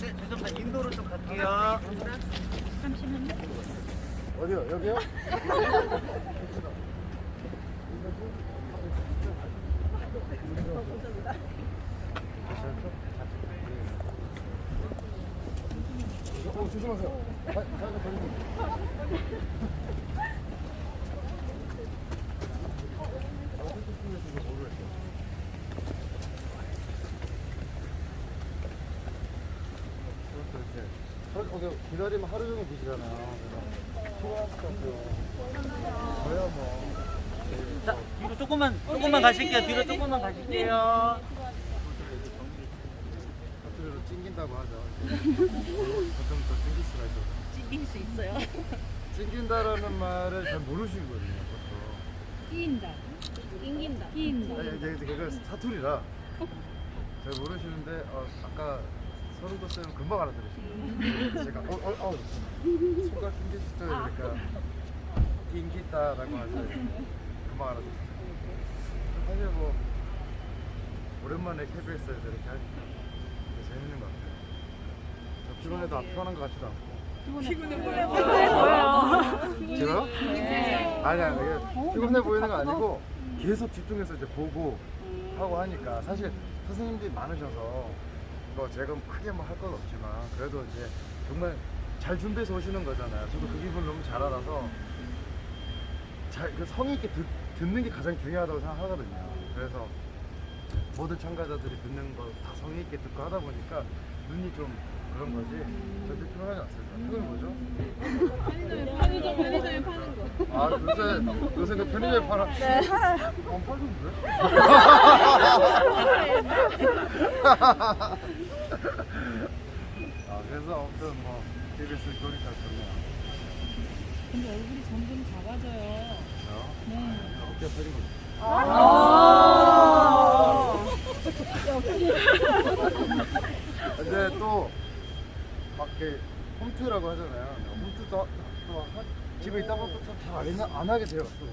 네, 죄송합니다. 인도로 좀 갈게요. 어디요? 여기요? 어, 조심하세요고. 어, 기다리면 하루 종일 것 같아요. 저야 뭐. 자, 뒤로 조금만, 조금만 가실게요. 뒤로 조금만 가실게요. 앞으로 찡긴다고 하죠. 보통 더 찡길 수가 있어. 찡길 수 있어요. 찡긴다라는 말을 잘 모르시거든요, 보통. 끼인다. 낑긴다. 끼인다. 아니, 이게 사투리라 잘 모르시는데 어, 아까 서른 도 쌤은 금방 알아들으시고 제가 어, 어, 어, 손가락 낑기시죠? 그러니까. 낑기다라고 하죠. 금방 알아들으시고 사실 뭐 오랜만에 KBS에서 이렇게 하니까 되게 재밌는 것 같아요. 저 피곤해도 안 피곤한 것 같지도 않고. 제가요? 아니 아니 이게 피곤해 보이는 거 아니고 계속 집중해서 이제 보고 하고 하니까 사실 선생님들이 많으셔서 뭐 제가 크게 뭐 할 건 없지만 그래도 이제 정말 잘 준비해서 오시는 거잖아요. 저도 그 기분 너무 잘 알아서 잘 그 성의 있게 듣, 듣는 게 가장 중요하다고 생각하거든요. 그래서 모든 참가자들이 듣는 거 다 성의 있게 듣고 하다 보니까 눈이 좀 그런 거지. 절대 피곤하지 않습니다. 피곤이 뭐죠? 편의점 편의점에 파는 거. 아 요새 요새 그 편의점에 파는 네. 안 팔던데? 아 그래서 아무튼 뭐 KBS 그러니까 좋네요. 근데 얼굴이 점점 작아져요. 그렇죠? 네. 어깨 펴린 거죠. 근데 또막 이렇게 홈트라고 하잖아요. 홈트도 또 하- 집에 있다 보면 또잘안 안 하게 돼요. 또.